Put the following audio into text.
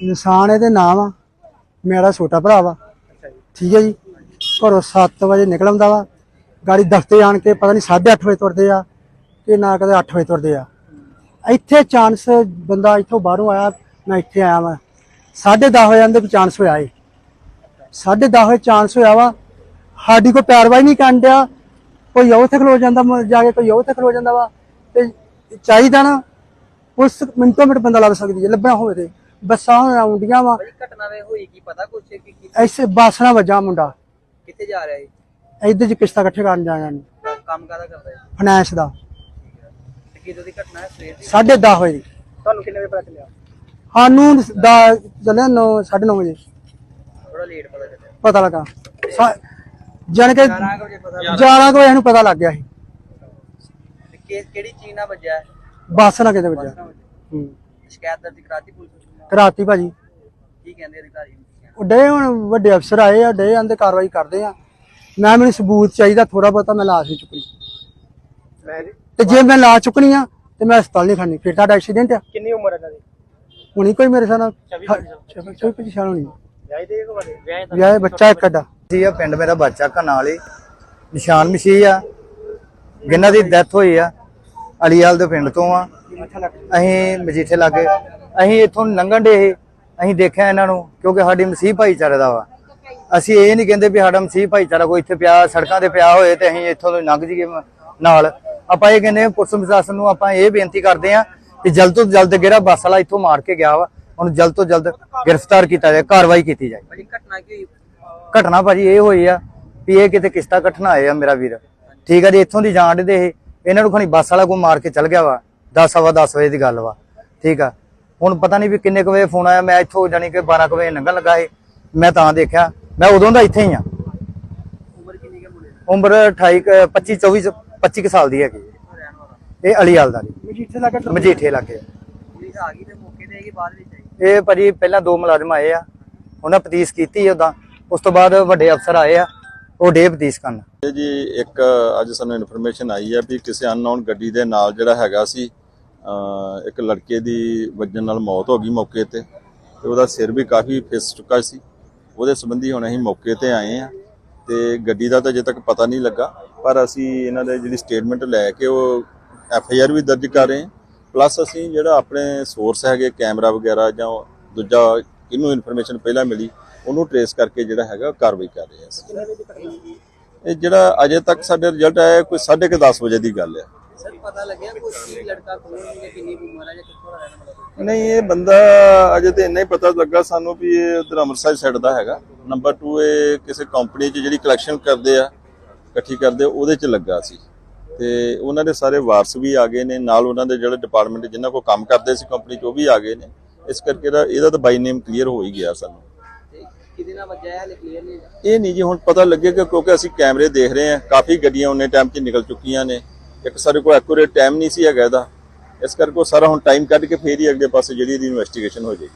ਇਨਸਾਨ ਇਹਦੇ ਨਾਮ ਆ। ਮੇਰਾ ਛੋਟਾ ਭਰਾ ਵਾ। ਠੀਕ ਹੈ ਜੀ। ਘਰੋਂ 7 ਵਜੇ ਨਿਕਲ ਆਉਂਦਾ ਵਾ। ਗਾੜੀ ਦਫ਼ਤੇ ਆਣ ਕੇ ਪਤਾ ਨਹੀਂ 8:30 ਵਜੇ ਤੁਰਦੇ ਆ ਕਿ ਨਾ ਕਦੇ 8 ਵਜੇ ਤੁਰਦੇ ਆ। ਇੱਥੇ ਚਾਂਸ ਬੰਦਾ ਇੱਥੋਂ ਬਾਹਰੋਂ ਆਇਆ, ਮੈਂ ਇੱਥੇ ਆਇਆ ਵਾਂ। 10:30 ਹੋ ਜਾਂਦੇ ਵੀ ਚਾਂਸ ਹੋਇਆ ਏ। 10:30 ਵਜੇ ਚਾਂਸ ਹੋਇਆ ਵਾ। ਸਾਡੀ ਕੋਈ ਪੈਰਵਾਈ ਨਹੀਂ ਕਰਨ ਡਿਆ। ਕੋਈ ਉੱਥੇ ਖਲੋ ਜਾਂਦਾ ਜਾ ਕੇ ਕੋਈ ਉਹ ਤੱਕ ਖਲੋ ਜਾਂਦਾ ਵਾ। ਤੇ ਚਾਹੀਦਾ ਨਾ ਉਸ ਮਿੰਟੋ ਮਿੰਟ ਬੰਦਾ ਲੱਭ ਸਕਦੀ ਹੈ, ਲੱਭਣਾ ਹੋਵੇ ਤੇ। ਬੱਸਾਂ ਹੁਣ ਆਉਂਦੀਆਂ ਵਾ। ਭਾਜੀ ਘਟਨਾ ਵੇ ਹੋਈ ਕੀ ਪਤਾ ਕੁਛ ਕਿ ਕਿ- ਐਸੇ ਬਾਸਣਾ ਵੱਜਾ ਮੁੰਡਾ। ਕਿੱਥੇ ਜਾ ਰਿਹਾ ਹੈ ਇੱਧਰ ਚ ਕਿਸ਼ਤਾਂ ਇਕੱਠੇ ਕਰਨ ਜਾਣਾ ਨੇ ਕੰਮ ਕਾਹਦਾ ਕਰਦਾ ਹੈ ਫਾਈਨੈਂਸ ਦਾ। ਤੇ ਕਿਦੋਂ ਦੀ ਘਟਨਾ ਹੈ? ਸਵੇਰ ਦੀ? 10:30 ਵਜੇ। ਦੀ। ਤੁਹਾਨੂੰ ਕਿੰਨੇ ਵਜੇ ਪਤਾ ਚੱਲਿਆ? ਸਾਨੂੰ ਦਾ ਚੱਲਿਆ 9 9:30 ਵਜੇ। ਥੋੜਾ ਲੇਟ ਪਤਾ ਚੱਲਿਆ। ਪਤਾ ਲੱਗਾ। ਸਾ- ਜਾਣੀ ਕਿ 11 ਵਜੇ ਪਤਾ 11 ਕੁ ਵਜੇ ਨੂੰ ਪਤਾ ਲੱਗ ਗਿਆ ਸੀ। ਤੇ ਕਿ- ਕਿਹੜੀ ਚੀਜ਼ ਨਾਲ ਵੱਜਾ ਹੈ ਬੱਸ ਨਾ ਕਿਤੇ ਵੱਜਾ ਹੂੰ। ਸ਼ਿਕਾਇਤ ਦਰਜ ਕਰਾਤੀ ਪੁਲਿਸ ਨੂੰ ਕਰਾਤੀ ਭਾਜੀ। ਕੀ ਕਹਿੰਦੇ ਅਧਿਕਾਰੀ ਉਹ ਡੇ ਹੁਣ ਵੱਡੇ ਅਫਸਰ ਆਏ ਆ ਡੇ ਆਂਦੇ ਕਾਰਵਾਈ ਕਰਦੇ ਆ। ਮੈਂ ਮੈਨੂੰ ਸਬੂਤ ਚਾਹੀਦਾ ਥੋੜਾ ਬਹੁਤਾ ਮੈਂ ਲਾਸ਼ ਨਹੀਂ ਚੁੱਕਣੀ। ਤੇ ਜੇ ਮੈਂ ਲਾ ਚੁੱਕਣੀ ਆ ਤੇ ਮੈਂ ਹਸਪਤਾਲ ਨਹੀਂ ਖੜਨੀ। ਫਿਰ ਤੁਹਾਡਾ ਐਕਸੀਡੈਂਟ ਆ। ਕਿੰਨੀ ਉਮਰ ਹੈ ਇਹਨਾਂ ਦੀ? ਹੁਣੀ ਕੋਈ ਮੇਰੇ ਸਾਹ ਕੋਈ ਪਛਾਣ ਨਹੀਂ ਵਿਆਹ ਦੇ ਕੋ ਬੜੇ ਵਿਆਹ ਵਿਆਹ ਬੱਚਾ ਇੱਕ ਅੱਡਾ। ਜੀ ਆ ਪਿੰਡ ਮੇਰਾ ਬੱਚਾ ਕਨਾਲੀ ਨਿਸ਼ਾਨ ਮਸੀਹ ਆ। ਜਿਨ੍ਹਾਂ ਦੀ ਡੈਥ ਹੋਈ ਆ। ਅਲੀਵਾਲ ਦੇ ਪਿੰਡ ਤੋਂ ਆ। ਅਸੀਂ ਮਜੀਠੇ ਲਾਗੇ। ਅਸੀਂ ਇੱਥੋਂ ਲੰਘਣ ਦੇ ਅਸੀਂ ਦੇਖਿਆ ਇਹਨਾਂ ਨੂੰ ਕਿਉਂਕਿ ਸਾਡੀ ਮਸੀਹ ਭਾਈਚਾਰੇ ਦਾ ਵਾ। ਅਸੀਂ ਇਹ ਨਹੀਂ ਕਹਿੰਦੇ ਵੀ ਸਾਡਾ ਮਸੀਹ ਭਾਈਚਾਰਾ ਕੋਈ ਇੱਥੇ ਪਿਆ ਸੜਕਾਂ ਤੇ ਪਿਆ ਹੋਏ ਤੇ ਅਸੀਂ ਇੱਥੋਂ ਤੋਂ ਲੰਘ ਜੀਏ ਨਾਲ। ਆਪਾਂ ਇਹ ਕਹਿੰਦੇ ਪੁਲਿਸ ਪ੍ਰਸ਼ਾਸਨ ਨੂੰ ਆਪਾਂ ਇਹ ਬੇਨਤੀ ਕਰਦੇ ਆ ਕਿ ਜਲਦ ਤੋਂ ਜਲਦ ਜਿਹੜਾ ਬੱਸ ਵਾਲਾ ਇੱਥੋਂ ਮਾਰ ਕੇ ਗਿਆ ਵਾ ਉਹਨੂੰ ਜਲਦ ਤੋਂ ਜਲਦ ਗ੍ਰਿਫਤਾਰ ਕੀਤਾ ਜਾਏ ਕਾਰਵਾਈ ਕੀਤੀ ਜਾਏ। ਭਾਜੀ ਘਟਨਾ ਕੀ ਹੋਈ? ਘਟਨਾ ਭਾਜੀ ਇਹ ਹੋਈ ਆ ਵੀ ਇਹ ਕਿਤੇ ਕਿਸ਼ਤਾ ਕੱਟਣਾ ਆਏ ਆ ਮੇਰਾ ਵੀਰ। ਠੀਕ ਆ ਜੀ ਇੱਥੋਂ ਦੀ ਜਾਣ ਦੇ ਇਹ ਇਹਨਾਂ ਨੂੰ ਖਣੀ ਬੱਸ ਵਾਲਾ ਕੋ ਮਾਰ ਕੇ ਚਲ ਗਿਆ ਵਾ 10 ਸਵਾ 10 ਵਜੇ ਦੀ ਗੱਲ ਵਾ ਠੀਕ ਆ। ਹੁਣ ਪਤਾ ਨਹੀਂ ਵੀ ਕਿੰਨੇ ਕੁ ਵਜੇ ਫੋਨ ਆਇਆ ਮੈਂ ਇੱਥੋਂ ਜਾਨੀ ਕਿ 12 ਕੁ ਵਜੇ ਲੰਘਣ ਲੱਗਾ ਸੀ ਮੈਂ ਤਾਂ ਦੇਖਿਆ ਮੈਂ ਉਦੋਂ ਦਾ ਇੱਥੇ ਹੀ ਆ। ਉਮਰ ਕਿੰਨੀ ਹੈ ਮੁੰਡੇ ਦੀ ਉਮਰ 28 ਕੁ- 25 24 ਚ- 25 ਕੁ ਸਾਲ ਦੀ ਹੈਗੀ। ਇਹ ਅਲੀਵਾਲ ਦਾ ਮਜੀਠੇ ਲੱਗਾ ਮਜੀਠੇ ਲੱਗੇ ਪੁਲਿਸ ਆ ਗਈ ਤੇ? ਮੌਕੇ ਤੇ ਆਈ ਬਾਅਦ ਵਿੱਚ ਆਈ ਇਹ ਭਾਜੀ ਪਹਿਲਾਂ ਦੋ ਮੁਲਾਜ਼ਮ ਆਏ ਆ ਉਹਨਾਂ ਪਤੀਸ ਕੀਤੀ ਉਦਾਂ ਉਸ ਤੋਂ ਬਾਅਦ ਵੱਡੇ ਅਫਸਰ ਆਏ ਆ। ਉਹ ਡੇ ਪਤੀਸ ਕਰਨ। ਇਹ ਜੀ ਇੱਕ ਅੱਜ ਸਾਨੂੰ ਇਨਫੋਰਮੇਸ਼ਨ ਆਈ ਹੈ ਵੀ ਕਿਸੇ ਅਨਨੋਨ ਗੱਡੀ ਦੇ ਨਾਲ ਜਿਹੜਾ ਹੈਗਾ ਸੀ ਇੱਕ ਲੜਕੇ ਦੀ ਵੱਜਣ ਨਾਲ ਮੌਤ ਹੋ ਗਈ ਮੌਕੇ ਤੇ ਤੇ ਉਹਦਾ ਸਿਰ ਵੀ ਕਾਫੀ ਫਿਸ ਚੁੱਕਾ ਸੀ। ਉਹਦੇ ਸੰਬੰਧੀ ਹੁਣ ਅਸੀਂ ਮੌਕੇ ਤੇ ਆਏ ਆ ਤੇ ਗੱਡੀ ਦਾ ਤਾਂ ਅਜੇ ਤੱਕ ਪਤਾ ਨਹੀਂ ਲੱਗਾ, ਪਰ ਅਸੀਂ ਇਹਨਾਂ ਦੇ ਜਿਹੜੀ ਸਟੇਟਮੈਂਟ ਲੈ ਕੇ ਉਹ ਐਫ ਆਈ ਆਰ ਵੀ ਦਰਜ ਕਰ ਰਹੇ ਹਾਂ। ਪਲੱਸ ਅਸੀਂ ਜਿਹੜਾ ਆਪਣੇ ਸੋਰਸ ਹੈਗੇ ਕੈਮਰਾ ਵਗੈਰਾ ਜਾਂ ਦੂਜਾ, ਇਹਨੂੰ ਇਨਫੋਰਮੇਸ਼ਨ ਪਹਿਲਾਂ ਮਿਲੀ। ਉਹਨੂੰ ਟਰੇਸ ਕਰਕੇ ਜਿਹੜਾ ਹੈਗਾ ਕਾਰਵਾਈ ਕਰ ਰਹੇ ਹਾਂ ਅਸੀਂ। ਇਹ ਜਿਹੜਾ ਅਜੇ ਤੱਕ ਸਾਡੇ ਰਿਜ਼ਲਟ ਆਇਆ ਕੋਈ 10:30 ਵਜੇ ਦੀ ਗੱਲ ਹੈ। ਸਰ ਪਤਾ ਲੱਗਿਆ ਕੋਈ ਕੀ ਲੜਕਾ ਕੌਣ ਹੈ ਕਿੰਨੀ ਕੁ ਉਮਰ ਹੈ ਜਾਂ ਕਿੱਥੋਂ ਦਾ ਰਹਿਣ ਵਾਲਾ ਹੈ? ਨਹੀਂ ਇਹ ਬੰਦਾ ਅਜੇ ਤੇ ਇੰਨਾ ਹੀ ਪਤਾ ਲੱਗਾ ਸਾਨੂੰ ਵੀ ਇਹ ਉਧਰ ਅੰਮ੍ਰਿਤਸਰ ਸਾਈਡ ਦਾ ਹੈਗਾ। ਨੰਬਰ 2 ਇਹ ਕਿਸੇ ਕੰਪਨੀ 'ਚ ਜਿਹੜੀ ਕਲੈਕਸ਼ਨ ਕਰਦੇ ਆ ਇਕੱਠੀ ਕਰਦੇ ਉਹਦੇ 'ਚ ਲੱਗਾ ਸੀ। ਤੇ ਉਹਨਾਂ ਦੇ ਸਾਰੇ ਵਾਰਸ ਵੀ ਆ ਗਏ ਨੇ ਨਾਲ ਉਹਨਾਂ ਦੇ ਜਿਹੜੇ ਡਿਪਾਰਟਮੈਂਟ ਜਿਨ੍ਹਾਂ ਕੋਲ ਕੰਮ ਕਰਦੇ ਸੀ ਕੰਪਨੀ 'ਚ ਉਹ ਵੀ ਆ ਗਏ ਨੇ। ਇਸ ਕਰਕੇ ਇਹਦਾ ਇਹਦਾ ਤਾਂ ਬਾਈ ਨੇਮ ਕਲੀਅਰ ਹੋ ਹੀ ਗਿਆ ਸਾਨੂੰ। ਕਿਹਦੇ ਨਾਲ ਵੱਜਾ ਹੈ ਕਲੀਅਰ ਨਹੀਂ ਇਹ ਨਹੀਂ ਜੀ, ਹੁਣ ਪਤਾ ਲੱਗੇਗਾ ਕਿਉਂਕਿ ਅਸੀਂ ਕੈਮਰੇ ਦੇਖ ਰਹੇ ਹਾਂ। ਕਾਫੀ ਗੱਡੀਆਂ ਉਹਨੇ ਟਾਈਮ 'ਚ ਨਿਕਲ ਚੁੱਕੀਆਂ ਨੇ। ਇੱਕ ਸਾਡੇ ਕੋਲ ਐਕੂਰੇਟ ਟਾਈਮ ਨਹੀਂ ਸੀ ਹੈਗਾ ਇਹਦਾ। ਇਸ ਕਰਕੇ ਉਹ ਸਾਰਾ ਹੁਣ ਟਾਈਮ ਕੱਢ ਕੇ ਫੇਰ ਹੀ ਅਗਲੇ ਪਾਸੇ ਜਿਹੜੀ ਇਹਦੀ ਇਨਵੈਸਟੀਗੇਸ਼ਨ ਹੋ ਜਾਏਗੀ।